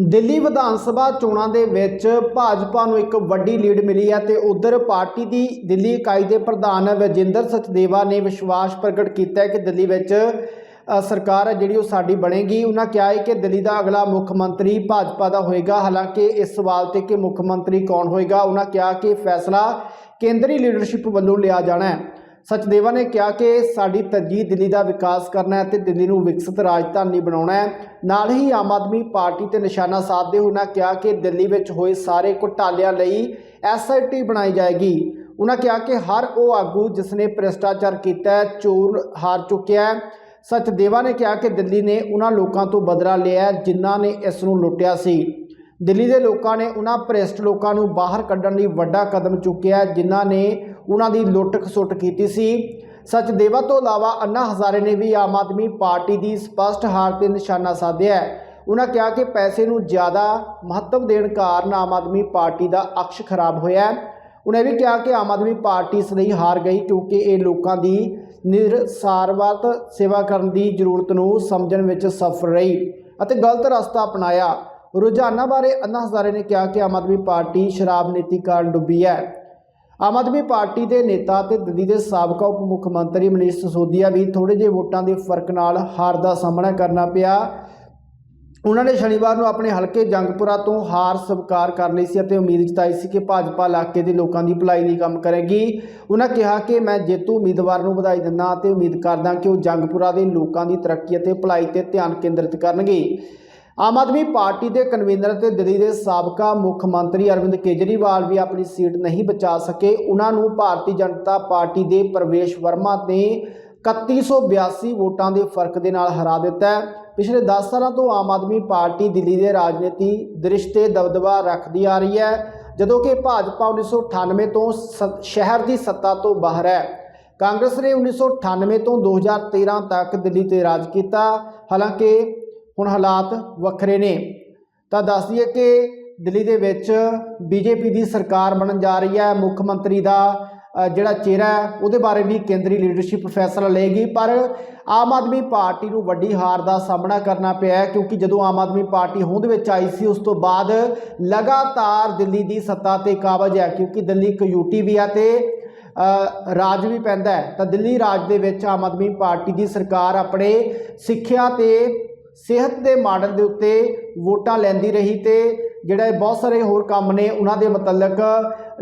ਦਿੱਲੀ ਵਿਧਾਨ ਸਭਾ ਚੋਣਾਂ ਦੇ ਵਿੱਚ ਭਾਜਪਾ ਨੂੰ ਇੱਕ ਵੱਡੀ ਲੀਡ ਮਿਲੀ ਹੈ ਤੇ ਉਧਰ ਪਾਰਟੀ ਦੀ ਦਿੱਲੀ ਇਕਾਈ ਦੇ ਪ੍ਰਧਾਨ ਵਜਿੰਦਰ ਸਚਦੇਵਾ ਨੇ ਵਿਸ਼ਵਾਸ ਪ੍ਰਗਟ ਕੀਤਾ ਹੈ ਕਿ ਦਿੱਲੀ ਵਿੱਚ ਸਰਕਾਰ ਹੈ ਜਿਹੜੀ ਉਹ ਸਾਡੀ ਬਣੇਗੀ। ਉਹਨਾਂ ਕਿਹਾ ਹੈ ਕਿ ਦਿੱਲੀ ਦਾ ਅਗਲਾ ਮੁੱਖ ਮੰਤਰੀ ਭਾਜਪਾ ਦਾ ਹੋਏਗਾ। ਹਾਲਾਂਕਿ ਇਸ ਸਵਾਲ ਤੇ ਕਿ ਮੁੱਖ ਮੰਤਰੀ ਕੌਣ ਹੋਏਗਾ ਉਹਨਾਂ ਕਿਹਾ ਕਿ ਫੈਸਲਾ ਕੇਂਦਰੀ ਲੀਡਰਸ਼ਿਪ ਵੱਲੋਂ ਲਿਆ ਜਾਣਾ ਹੈ। ਸਚਦੇਵਾ ਨੇ ਕਿਹਾ ਕਿ ਸਾਡੀ ਤਰਜੀਹ ਦਿੱਲੀ ਦਾ ਵਿਕਾਸ ਕਰਨਾ ਹੈ ਤੇ ਦਿੱਲੀ ਨੂੰ ਵਿਕਸਿਤ ਰਾਜਧਾਨੀ ਬਣਾਉਣਾ ਹੈ। ਨਾਲ ਹੀ ਆਮ ਆਦਮੀ ਪਾਰਟੀ ਤੇ ਨਿਸ਼ਾਨਾ ਸਾਧਦੇ ਹੋਏ ਉਹਨਾਂ ਕਿਹਾ ਕਿ ਦਿੱਲੀ ਵਿੱਚ ਹੋਏ ਸਾਰੇ ਘੁਟਾਲਿਆਂ ਲਈ ਐਸਆਈਟੀ ਬਣਾਈ ਜਾਏਗੀ। ਉਹਨਾਂ ਕਿਹਾ ਕਿ ਹਰ ਉਹ ਆਗੂ ਜਿਸ ਨੇ ਭ੍ਰਿਸ਼ਟਾਚਾਰ ਕੀਤਾ ਹੈ, ਚੋਰ ਹਾਰ ਚੁੱਕਿਆ ਹੈ। ਸਚਦੇਵਾ ਨੇ ਕਿਹਾ ਕਿ ਦਿੱਲੀ ਨੇ ਉਹਨਾਂ ਲੋਕਾਂ ਤੋਂ ਬਦਲਾ ਲਿਆ ਜਿਨ੍ਹਾਂ ਨੇ ਇਸ ਨੂੰ ਲੁੱਟਿਆ ਸੀ। ਦਿੱਲੀ ਦੇ ਲੋਕਾਂ ਨੇ ਉਹਨਾਂ ਭ੍ਰਿਸ਼ਟ ਲੋਕਾਂ ਨੂੰ ਬਾਹਰ ਕੱਢਣ ਲਈ ਵੱਡਾ ਕਦਮ ਚੁੱਕਿਆ ਜਿਨ੍ਹਾਂ ਨੇ ਉਹਨਾਂ ਦੀ ਲੁੱਟ ਖਸੁੱਟ ਕੀਤੀ ਸੀ। ਸਚਦੇਵਾ ਤੋਂ ਇਲਾਵਾ ਅੰਨਾ ਹਜ਼ਾਰੇ ਨੇ ਵੀ ਆਮ ਆਦਮੀ ਪਾਰਟੀ ਦੀ ਸਪਸ਼ਟ ਹਾਰ ਤੇ ਨਿਸ਼ਾਨਾ ਸਾਧਿਆ ਉਹਨਾਂ ਕਿਹਾ ਕਿ ਪੈਸੇ ਨੂੰ ਜ਼ਿਆਦਾ ਮਹੱਤਵ ਦੇਣ ਕਾਰਨ ਆਮ ਆਦਮੀ ਪਾਰਟੀ ਦਾ ਅਕਸ਼ ਖਰਾਬ ਹੋਇਆ ਹੈ। ਉਹਨੇ ਵੀ ਕਿਹਾ ਕਿ ਆਮ ਆਦਮੀ ਪਾਰਟੀ ਇਸ ਲਈ ਹਾਰ ਗਈ ਕਿਉਂਕਿ ਇਹ ਲੋਕਾਂ ਦੀ ਨਿਰਸਾਰਵਤ ਸੇਵਾ ਕਰਨ ਦੀ ਜ਼ਰੂਰਤ ਨੂੰ ਸਮਝਣ ਵਿੱਚ ਸਫਲ ਰਹੀ ਅਤੇ ਗਲਤ ਰਸਤਾ ਅਪਣਾਇਆ। ਰੁਝਾਨਾਂ ਬਾਰੇ ਅੰਨਾ ਹਜ਼ਾਰੇ ਨੇ ਕਿਹਾ ਕਿ ਆਮ ਆਦਮੀ ਪਾਰਟੀ ਸ਼ਰਾਬ ਨੀਤੀ ਕਾਰਨ ਡੁੱਬੀ ਹੈ। ਆਮ ਆਦਮੀ ਪਾਰਟੀ ਦੇ ਨੇਤਾ ਤੇ ਦਿੱਲੀ ਦੇ ਸਾਬਕਾ ਉਪ ਮੁੱਖ ਮੰਤਰੀ ਮਨੀਸ਼ ਸਿਸੋਦੀਆ ਵੀ ਥੋੜੇ ਜਿਹੇ ਵੋਟਾਂ ਦੇ ਫ਼ਰਕ ਨਾਲ ਹਾਰ ਦਾ ਸਾਹਮਣਾ ਕਰਨਾ ਪਿਆ। ਉਹਨਾਂ ਨੇ ਸ਼ਨੀਵਾਰ ਨੂੰ ਆਪਣੇ ਹਲਕੇ ਜੰਗਪੁਰਾ ਤੋਂ ਹਾਰ ਸਵੀਕਾਰ ਕਰ ਲਈ ਸੀ ਅਤੇ ਉਮੀਦ ਜਤਾਈ ਸੀ ਕਿ ਭਾਜਪਾ ਇਲਾਕੇ ਦੇ ਲੋਕਾਂ ਦੀ ਭਲਾਈ ਲਈ ਕੰਮ ਕਰੇਗੀ। ਉਹਨਾਂ ਕਿਹਾ ਕਿ ਮੈਂ ਜੇਤੂ ਉਮੀਦਵਾਰ ਨੂੰ ਵਧਾਈ ਦਿੰਦਾ ਅਤੇ ਉਮੀਦ ਕਰਦਾ ਕਿ ਉਹ ਜੰਗਪੁਰਾ ਦੇ ਲੋਕਾਂ ਦੀ ਤਰੱਕੀ ਅਤੇ ਭਲਾਈ ਤੇ ਧਿਆਨ ਕੇਂਦਰਿਤ ਕਰਨਗੇ। ਆਮ ਆਦਮੀ ਪਾਰਟੀ ਦੇ ਕਨਵੀਨਰ ਤੇ ਦਿੱਲੀ ਦੇ ਸਾਬਕਾ ਮੁੱਖ ਮੰਤਰੀ ਅਰਵਿੰਦ ਕੇਜਰੀਵਾਲ ਵੀ ਆਪਣੀ ਸੀਟ ਨਹੀਂ ਬਚਾ ਸਕੇ। ਉਹਨਾਂ ਨੂੰ ਭਾਰਤੀ ਜਨਤਾ ਪਾਰਟੀ ਦੇ ਪ੍ਰਵੇਸ਼ ਵਰਮਾ ਨੇ 3182 ਵੋਟਾਂ ਦੇ ਫ਼ਰਕ ਦੇ ਨਾਲ ਹਰਾ ਦਿੱਤਾ ਹੈ। ਪਿਛਲੇ 10 ਸਾਲਾਂ ਤੋਂ ਆਮ ਆਦਮੀ ਪਾਰਟੀ ਦਿੱਲੀ ਦੇ ਰਾਜਨੀਤੀ ਦ੍ਰਿਸ਼ ਤੇ ਦਬਦਬਾ ਰੱਖਦੀ ਆ ਰਹੀ ਹੈ, ਜਦੋਂ ਕਿ ਭਾਜਪਾ 1998 ਤੋਂ ਸ- ਸ਼ਹਿਰ ਦੀ ਸੱਤਾ ਤੋਂ ਬਾਹਰ ਹੈ। ਕਾਂਗਰਸ ਨੇ 1998 ਤੋਂ 2013 ਤੱਕ ਦਿੱਲੀ ਤੇ ਰਾਜ ਕੀਤਾ। ਹਾਲਾਂਕਿ ਹੁਣ ਹਾਲਾਤ ਵੱਖਰੇ ਨੇ। ਤਾਂ ਦੱਸ ਦਈਏ ਕਿ ਦਿੱਲੀ ਦੇ ਵਿੱਚ ਬੀਜੇਪੀ ਦੀ ਸਰਕਾਰ ਬਣਨ ਜਾ ਰਹੀ ਹੈ। ਮੁੱਖ ਮੰਤਰੀ ਦਾ ਜਿਹੜਾ ਚਿਹਰਾ ਉਹਦੇ ਬਾਰੇ ਵੀ ਕੇਂਦਰੀ ਲੀਡਰਸ਼ਿਪ ਫੈਸਲਾ ਲਏਗੀ। ਪਰ ਆਮ ਆਦਮੀ ਪਾਰਟੀ ਨੂੰ ਵੱਡੀ ਹਾਰ ਦਾ ਸਾਹਮਣਾ ਕਰਨਾ ਪਿਆ ਕਿਉਂਕਿ ਜਦੋਂ ਆਮ ਆਦਮੀ ਪਾਰਟੀ ਹੋਂਦ ਵਿੱਚ ਆਈ ਸੀ, ਉਸ ਤੋਂ ਬਾਅਦ ਲਗਾਤਾਰ ਦਿੱਲੀ ਦੀ ਸੱਤਾ ਤੇ ਕਾਬਜ ਹੈ ਕਿਉਂਕਿ ਦਿੱਲੀ ਇੱਕ ਯੂਟੀ ਵੀ ਆ ਤੇ ਰਾਜ ਵੀ ਪੈਂਦਾ ਤਾਂ ਦਿੱਲੀ ਰਾਜ ਦੇ ਵਿੱਚ ਆਮ ਆਦਮੀ ਪਾਰਟੀ ਦੀ ਸਰਕਾਰ ਆਪਣੇ ਸਿੱਖਿਆ ਤੇ ਸਿਹਤ ਦੇ ਮਾਡਲ ਦੇ ਉੱਤੇ ਵੋਟਾਂ ਲੈਂਦੀ ਰਹੀ ਤੇ ਜਿਹੜਾ ਇਹ ਬਹੁਤ ਸਾਰੇ ਹੋਰ ਕੰਮ ਨੇ, ਉਹਨਾਂ ਦੇ ਮੁਤਲਕ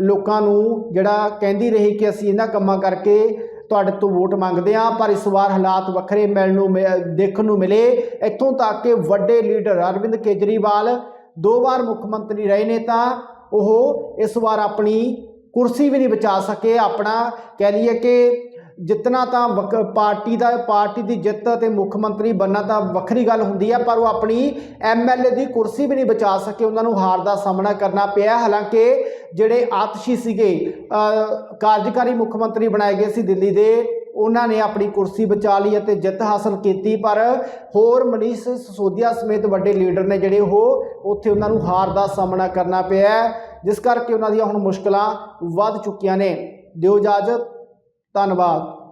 ਲੋਕਾਂ ਨੂੰ ਜਿਹੜਾ ਕਹਿੰਦੀ ਰਹੀ ਕਿ ਅਸੀਂ ਇਹਨਾਂ ਕੰਮਾਂ ਕਰਕੇ ਤੁਹਾਡੇ ਤੋਂ ਵੋਟ ਮੰਗਦੇ ਹਾਂ, ਪਰ ਇਸ ਵਾਰ ਹਾਲਾਤ ਵੱਖਰੇ ਮਿਲਣ ਨੂੰ ਮਿ- ਦੇਖਣ ਨੂੰ ਮਿਲੇ। ਇੱਥੋਂ ਤੱਕ ਕਿ ਵੱਡੇ ਲੀਡਰ ਅਰਵਿੰਦ ਕੇਜਰੀਵਾਲ ਦੋ ਵਾਰ ਮੁੱਖ ਮੰਤਰੀ ਰਹੇ ਨੇ ਤਾਂ ਉਹ ਇਸ ਵਾਰ ਆਪਣੀ ਕੁਰਸੀ ਵੀ ਨਹੀਂ ਬਚਾ ਸਕੇ। ਆਪਣਾ ਕਹਿ ਲਈਏ ਕਿ ਜਿੱਤਣਾ ਤਾਂ ਵਕ- ਪਾਰਟੀ ਦਾ, ਪਾਰਟੀ ਦੀ ਜਿੱਤ ਤੇ ਮੁੱਖ ਮੰਤਰੀ ਬਣਨਾ ਤਾਂ ਵੱਖਰੀ ਗੱਲ ਹੁੰਦੀ ਹੈ, ਪਰ ਉਹ ਆਪਣੀ ਐਮਐਲਏ ਦੀ ਕੁਰਸੀ ਵੀ ਨਹੀਂ ਬਚਾ ਸਕੇ। ਉਹਨਾਂ ਨੂੰ ਹਾਰ ਦਾ ਸਾਹਮਣਾ ਕਰਨਾ ਪਿਆ। ਹਾਲਾਂਕਿ ਜਿਹੜੇ ਆਤਸ਼ੀ ਸੀਗੇ ਕਾਰਜਕਾਰੀ ਮੁੱਖ ਮੰਤਰੀ ਬਣਾਏ ਗਏ ਸੀ ਦਿੱਲੀ ਦੇ, ਉਹਨਾਂ ਨੇ ਆਪਣੀ ਕੁਰਸੀ ਬਚਾ ਲਈ ਅਤੇ ਜਿੱਤ ਹਾਸਲ ਕੀਤੀ। ਪਰ ਹੋਰ ਮਨੀਸ਼ ਸਸੋਦੀਆ ਸਮੇਤ ਵੱਡੇ ਲੀਡਰ ਨੇ ਜਿਹੜੇ ਉਹ, ਉੱਥੇ ਉਹਨਾਂ ਨੂੰ ਹਾਰ ਦਾ ਸਾਹਮਣਾ ਕਰਨਾ ਪਿਆ। ਜਿਸ ਕਰਕੇ ਉਹਨਾਂ ਦੀਆਂ ਹੁਣ ਮੁਸ਼ਕਲਾਂ ਵੱਧ ਚੁੱਕੀਆਂ ਨੇ। ਦਿਓ ਇਜਾਜ਼ਤ। ਧੰਨਵਾਦ।